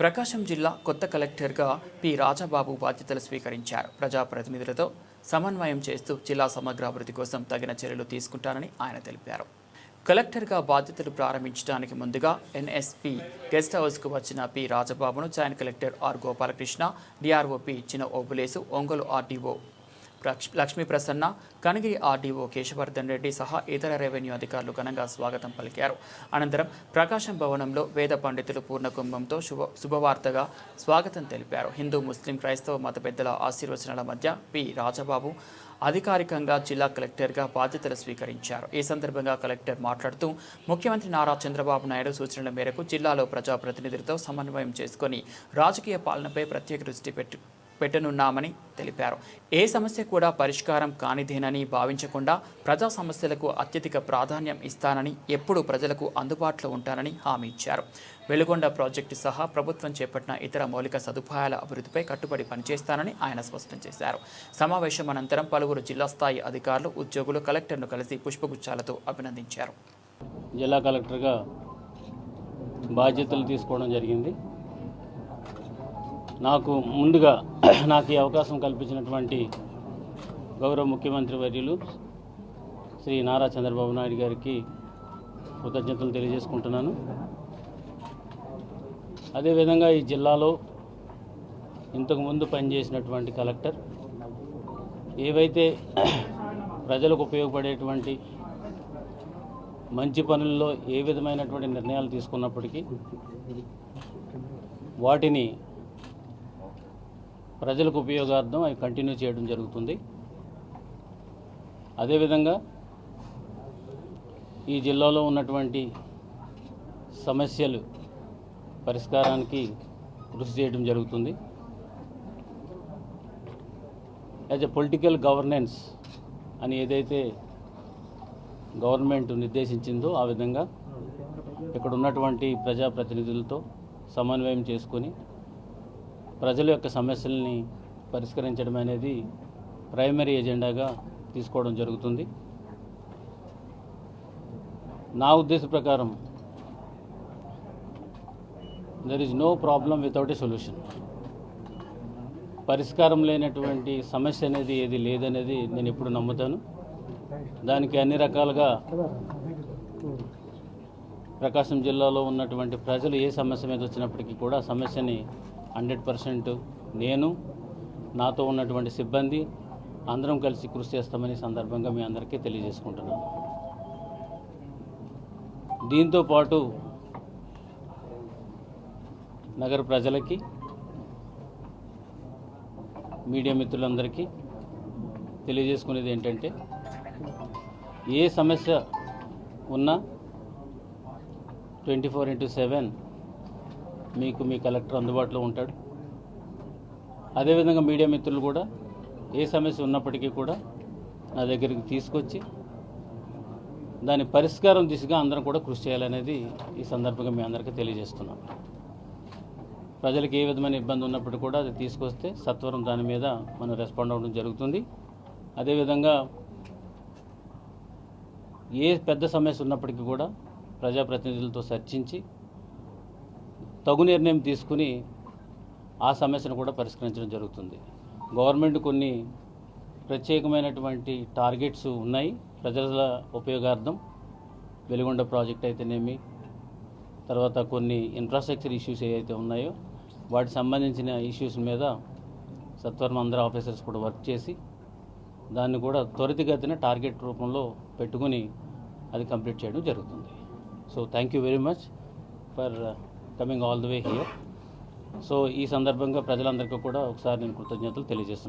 ప్రకాశం జిల్లా కొత్త కలెక్టర్గా పి. రాజాబాబు బాధ్యతలు స్వీకరించారు. ప్రజాప్రతినిధులతో సమన్వయం చేస్తూ జిల్లా సమగ్రాభివృద్ధి కోసం తగిన చర్యలు తీసుకుంటానని ఆయన తెలిపారు. కలెక్టర్గా బాధ్యతలు ప్రారంభించడానికి ముందుగా ఎన్ఎస్పి గెస్ట్ హౌస్కు వచ్చిన P. రాజబాబును joint collector R. Gopalakrishna DRO P ఇచ్చిన ఓబులేసు ఒంగోలు ఆర్డీఓ లక్ష్మీ ప్రసన్న కనగిరి ఆర్డీఓ కేశవర్ధన్ రెడ్డి సహా ఇతర రెవెన్యూ అధికారులు ఘనంగా స్వాగతం పలికారు. అనంతరం ప్రకాశం భవనంలో వేద పండితులు పూర్ణ కుంభంతో శుభ శుభవార్తగా స్వాగతం తెలిపారు. హిందూ ముస్లిం క్రైస్తవ మత పెద్దల ఆశీర్వచనాల మధ్య పి. రాజబాబు అధికారికంగా జిల్లా కలెక్టర్గా బాధ్యతలు స్వీకరించారు. ఈ సందర్భంగా కలెక్టర్ మాట్లాడుతూ ముఖ్యమంత్రి నారా చంద్రబాబు నాయుడు సూచనల మేరకు జిల్లాలో ప్రజాప్రతినిధులతో సమన్వయం చేసుకొని రాజకీయ పాలనపై ప్రత్యేక దృష్టి పెట్టు పెట్టనున్నామని తెలిపారు. ఏ సమస్య కూడా పరిష్కారం కానిదేనని భావించకుండా ప్రజా సమస్యలకు అత్యధిక ప్రాధాన్యం ఇస్తానని ఎప్పుడూ ప్రజలకు అందుబాటులో ఉంటానని హామీ ఇచ్చారు. వెలుగొండ ప్రాజెక్టు సహా ప్రభుత్వం చేపట్టిన ఇతర మౌలిక సదుపాయాల అభివృద్ధిపై కట్టుబడి పనిచేస్తానని ఆయన స్పష్టం చేశారు. సమావేశం అనంతరం పలువురు జిల్లా స్థాయి అధికారులు ఉద్యోగులు కలెక్టర్ను కలిసి పుష్పగుచ్చాలతో అభినందించారు. జిల్లా కలెక్టర్గా బాధ్యతలు తీసుకోవడం జరిగింది. నాకు ముందుగా నాకు ఈ అవకాశం కల్పించినటువంటి గౌరవ ముఖ్యమంత్రి వర్యులు శ్రీ నారా చంద్రబాబు నాయుడు గారికి కృతజ్ఞతలు తెలియజేసుకుంటున్నాను. అదేవిధంగా ఈ జిల్లాలో ఇంతకుముందు పనిచేసినటువంటి కలెక్టర్ ఏవైతే ప్రజలకు ఉపయోగపడేటువంటి మంచి పనుల్లో ఏ విధమైనటువంటి నిర్ణయాలు తీసుకున్నప్పటికీ వాటిని ప్రజలకు ఉపయోగార్థం అవి కంటిన్యూ చేయడం జరుగుతుంది. అదేవిధంగా ఈ జిల్లాలో ఉన్నటువంటి సమస్యలు పరిష్కారానికి కృషి చేయడం జరుగుతుంది. యాజ్ ఎ పొలిటికల్ గవర్నెన్స్ అని ఏదైతే గవర్నమెంట్ నిర్దేశించిందో ఆ విధంగా ఇక్కడ ఉన్నటువంటి ప్రజాప్రతినిధులతో సమన్వయం చేసుకొని ప్రజల యొక్క సమస్యల్ని పరిష్కరించడం అనేది ప్రైమరీ ఎజెండాగా తీసుకోవడం జరుగుతుంది. నా ఉద్దేశ ప్రకారం there is no problem without a solution పరిష్కారం లేనటువంటి సమస్య అనేది ఏది లేదనేది నేను ఎప్పుడు నమ్ముతాను. దానికి అన్ని రకాలుగా ప్రకాశం జిల్లాలో ఉన్నటువంటి ప్రజలు ఏ సమస్య మీద వచ్చినప్పటికీ కూడా సమస్యని హండ్రెడ్ పర్సెంట్ నేను నాతో ఉన్నటువంటి సిబ్బంది అందరం కలిసి కృషి చేస్తామని సందర్భంగా మీ అందరికీ తెలియజేసుకుంటున్నాను. దీంతో పాటు నగర ప్రజలకి మీడియా మిత్రులందరికీ తెలియజేసుకునేది ఏంటంటే ఏ సమస్య ఉన్నా ట్వంటీ ఫోర్ ఇంటూ సెవెన్ మీకు మీ కలెక్టర్ అందుబాటులో ఉంటాడు. అదేవిధంగా మీడియా మిత్రులు కూడా ఏ సమస్య ఉన్నప్పటికీ కూడా నా దగ్గరికి తీసుకొచ్చి దాని పరిష్కారం దిశగా అందరం కూడా కృషి చేయాలనేది ఈ సందర్భంగా మీ అందరికీ తెలియజేస్తున్నాను ప్రజలకు ఏ విధమైన ఇబ్బంది ఉన్నప్పటికీ కూడా అది తీసుకొస్తే సత్వరం దాని మీద మనం రెస్పాండ్ అవ్వడం జరుగుతుంది. అదేవిధంగా ఏ పెద్ద సమస్య ఉన్నప్పటికీ కూడా ప్రజాప్రతినిధులతో చర్చించి తగు నిర్ణయం తీసుకుని ఆ సమస్యను కూడా పరిష్కరించడం జరుగుతుంది. గవర్నమెంట్ కొన్ని ప్రత్యేకమైనటువంటి టార్గెట్స్ ఉన్నాయి. ప్రజల ఉపయోగార్థం వెలుగొండ ప్రాజెక్ట్ అయితేనేమి తర్వాత కొన్ని ఇన్ఫ్రాస్ట్రక్చర్ ఇష్యూస్ ఏవైతే ఉన్నాయో వాటికి సంబంధించిన ఇష్యూస్ మీద సత్వరం అందరూ ఆఫీసర్స్ కూడా వర్క్ చేసి దాన్ని కూడా త్వరితగతిన టార్గెట్ రూపంలో పెట్టుకుని అది కంప్లీట్ చేయడం జరుగుతుంది. So thank you very much for coming all the way here so ఈ సందర్భంగా ప్రజలందరికీ కూడా ఒకసారి నేను కృతజ్ఞతలు తెలియజేస్తున్నాను.